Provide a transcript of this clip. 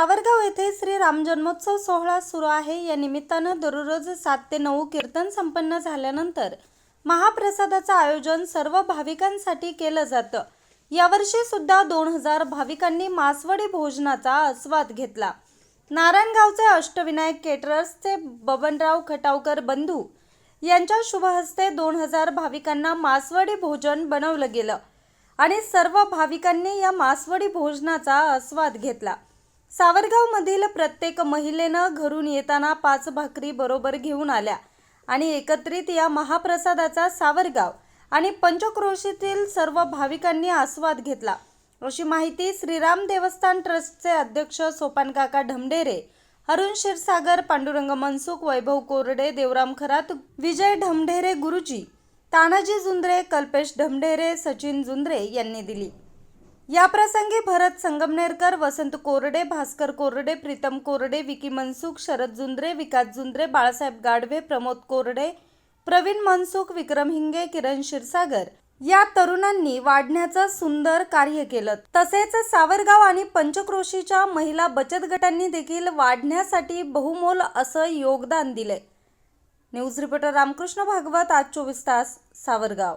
येथे श्री राम जन्मोत्सव सोहळा सुरू आहे. या निमित्तानं दररोज सात ते नऊ कीर्तन संपन्न झाल्यानंतर महाप्रसादाचं आयोजन सर्व भाविकांसाठी केलं जातं. यावर्षी सुद्धा दोन हजार भाविकांनी मासवडी भोजनाचा आस्वाद घेतला. नारायणगावचे अष्टविनायक केटरर्सचे बबनराव खटावकर बंधू यांच्या शुभहस्ते दोन हजार भाविकांना मासवडी भोजन बनवलं गेलं आणि सर्व भाविकांनी या मासवडी भोजनाचा आस्वाद घेतला. सावरगावमधील प्रत्येक महिलेनं घरून येताना पाच भाकरी बरोबर घेऊन आल्या आणि एकत्रित या महाप्रसादाचा सावरगाव आणि पंचक्रोशीतील सर्व भाविकांनी आस्वाद घेतला. अशी माहिती श्रीराम देवस्थान ट्रस्टचे अध्यक्ष सोपानकाका ढमढेरे अरुण क्षीरसागर पांडुरंग मनसुख वैभव कोरडे देवराम खरात विजय ढमढेरे गुरुजी तानाजी जुंद्रे कल्पेश ढमढेरे सचिन जुंद्रे यांनी दिली. याप्रसंगी भरत संगमनेरकर वसंत कोरडे भास्कर कोरडे प्रीतम कोरडे विकी मनसुख शरद जुंद्रे विकास जुंद्रे बाळासाहेब गाढवे प्रमोद कोरडे प्रवीण मनसुख विक्रम हिंगे किरण क्षीरसागर या तरुणांनी वाढण्याचं सुंदर कार्य केलं. तसेच सावरगाव आणि पंचक्रोशीच्या महिला बचत गटांनी देखील वाढण्यासाठी बहुमोल असं योगदान दिले न्यूज रिपोर्टर रामकृष्ण भागवत आज चोवीस तास सावरगाव.